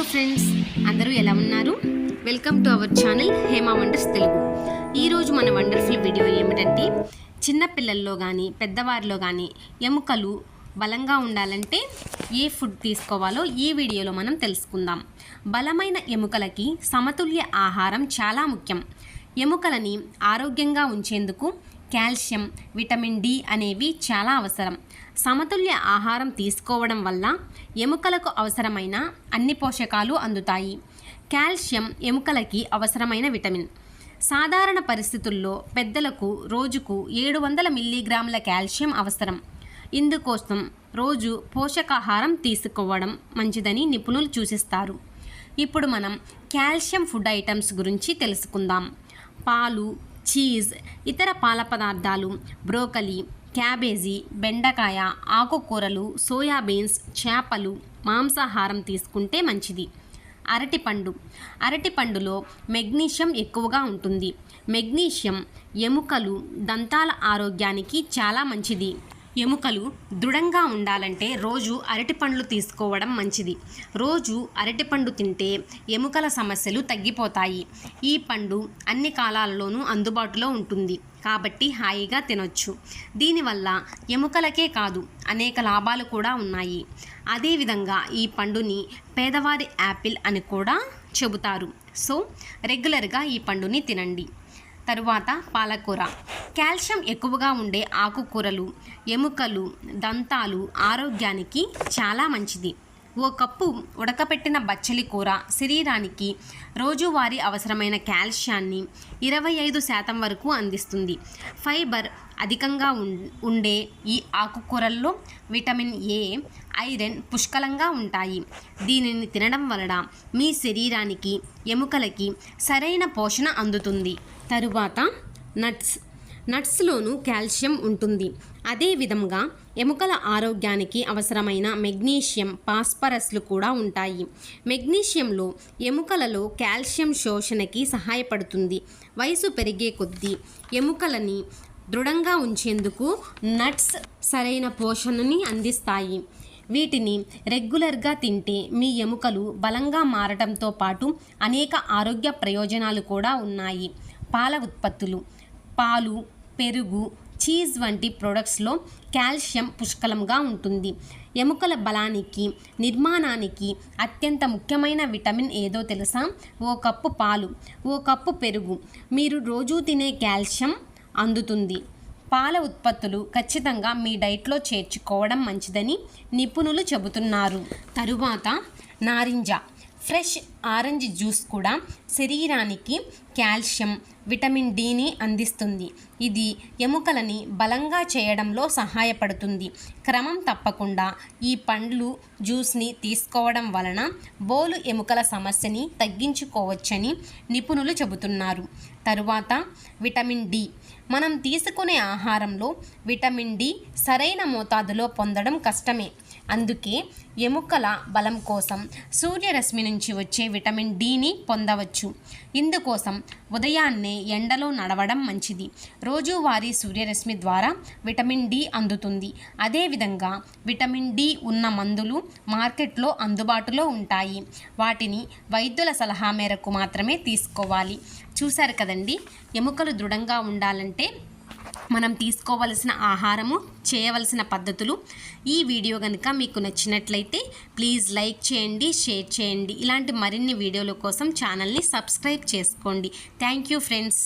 Hello friends అందరూ ఎలా ఉన్నారు? Welcome to our channel Hema wonders Telugu. ఈరోజు మన వండర్ఫుల్ వీడియో ఏమిటంటే చిన్నపిల్లల్లో కానీ పెద్దవారిలో కానీ ఎముకలు బలంగా ఉండాలంటే ఏ ఫుడ్ తీసుకోవాలో ఈ వీడియోలో మనం తెలుసుకుందాం. బలమైన ఎముకలకి సమతుల్య ఆహారం చాలా ముఖ్యం. ఎముకలని ఆరోగ్యంగా ఉంచేందుకు కాల్షియం విటమిన్ డి అనేవి చాలా అవసరం. సమతుల్య ఆహారం తీసుకోవడం వల్ల ఎముకలకు అవసరమైన అన్ని పోషకాలు అందుతాయి. కాల్షియం ఎముకలకి అవసరమైన విటమిన్. సాధారణ పరిస్థితుల్లో పెద్దలకు రోజుకు ఏడు వందల మిల్లీగ్రాముల కాల్షియం అవసరం. ఇందుకోసం రోజు పోషకాహారం తీసుకోవడం మంచిదని నిపుణులు సూచిస్తారు. ఇప్పుడు మనం కాల్షియం ఫుడ్ ఐటమ్స్ గురించి తెలుసుకుందాం. పాలు చీజ్ ఇతర పాల పదార్థాలు బ్రోకలి క్యాబేజీ బెండకాయ ఆకుకూరలు సోయాబీన్స్ చేపలు మాంసాహారం తీసుకుంటే మంచిది. అరటిపండు. అరటిపండులో మెగ్నీషియం ఎక్కువగా ఉంటుంది. మెగ్నీషియం ఎముకలు దంతాల ఆరోగ్యానికి చాలా మంచిది. ఎముకలు దృఢంగా ఉండాలంటే రోజు అరటిపండ్లు తీసుకోవడం మంచిది. రోజు అరటిపండు తింటే ఎముకల సమస్యలు తగ్గిపోతాయి. ఈ పండు అన్ని కాలాలలోనూ అందుబాటులో ఉంటుంది. కాబట్టి హాయిగా తినొచ్చు. దీనివల్ల ఎముకలకే కాదు అనేక లాభాలు కూడా ఉన్నాయి. అదేవిధంగా ఈ పండుని పేదవారి యాపిల్ అని కూడా చెబుతారు. సో రెగ్యులర్గా ఈ పండుని తినండి. తరువాత పాలకూర. కాల్షియం ఎక్కువగా ఉండే ఆకుకూరలు ఎముకలు దంతాలు ఆరోగ్యానికి చాలా మంచిది. ఓ కప్పు ఉడకపెట్టిన బచ్చలి కూర శరీరానికి రోజువారీ అవసరమైన కాల్షియాన్ని ఇరవై ఐదు శాతం వరకు అందిస్తుంది. ఫైబర్ అధికంగా ఉం- ఉండే ఈ ఆకుకూరల్లో విటమిన్ ఏ ఐరన్ పుష్కలంగా ఉంటాయి. దీనిని తినడం వలన మీ శరీరానికి ఎముకలకి సరైన పోషణ అందుతుంది. తరువాత నట్స్ నట్స్లోనూ కాల్షియం ఉంటుంది. అదేవిధంగా ఎముకల ఆరోగ్యానికి అవసరమైన మెగ్నీషియం పాస్పరస్లు కూడా ఉంటాయి. మెగ్నీషియంలో ఎముకలలో కాల్షియం శోషణకి సహాయపడుతుంది. వయసు పెరిగే కొద్దీ ఎముకలని దృఢంగా ఉంచేందుకు నట్స్ సరైన పోషణని అందిస్తాయి. వీటిని రెగ్యులర్గా తింటే మీ ఎముకలు బలంగా మారటంతో పాటు అనేక ఆరోగ్య ప్రయోజనాలు కూడా ఉన్నాయి. పాల ఉత్పత్తులు పాలు పెరుగు చీజ్ వంటి ప్రొడక్ట్స్లో కాల్షియం పుష్కలంగా ఉంటుంది. ఎముకల బలానికి నిర్మాణానికి అత్యంత ముఖ్యమైన విటమిన్ ఏదో తెలుసా? ఓ కప్పు పాలు ఓ కప్పు పెరుగు. మీరు రోజూ తినే కాల్షియం అందుతుంది. పాల ఉత్పత్తులు ఖచ్చితంగా మీ డైట్లో చేర్చుకోవడం మంచిదని నిపుణులు చెబుతున్నారు. తరువాత నారింజ. ఫ్రెష్ ఆరెంజ్ జ్యూస్ కూడా శరీరానికి కాల్షియం విటమిన్ డిని అందిస్తుంది. ఇది ఎముకలని బలంగా చేయడంలో సహాయపడుతుంది. క్రమం తప్పకుండా ఈ పండ్లు జ్యూస్ని తీసుకోవడం వలన బోలు ఎముకల సమస్యని తగ్గించుకోవచ్చని నిపుణులు చెబుతున్నారు. తరువాత విటమిన్ డి. మనం తీసుకునే ఆహారంలో విటమిన్ డి సరైన మోతాదులో పొందడం కష్టమే. అందుకే ఎముకల బలం కోసం సూర్యరశ్మి నుంచి వచ్చే విటమిన్ డిని పొందవచ్చు. ఇందుకోసం ఉదయాన్నే ఎండలో నడవడం మంచిది. రోజువారీ సూర్యరశ్మి ద్వారా విటమిన్ డి అందుతుంది. అదేవిధంగా విటమిన్ డి ఉన్న మందులు మార్కెట్లో అందుబాటులో ఉంటాయి. వాటిని వైద్యుల సలహా మేరకు మాత్రమే తీసుకోవాలి. చూశారు కదండి? ఎముకలు దృఢంగా ఉండాలంటే మనం తీసుకోవలసిన ఆహారము చేయవలసిన పద్ధతులు ఈ వీడియో కనుక మీకు నచ్చినట్లయితే ప్లీజ్ లైక్ చేయండి షేర్ చేయండి. ఇలాంటి మరిన్ని వీడియోల కోసం ఛానల్ని సబ్స్క్రైబ్ చేసుకోండి. Thank you friends.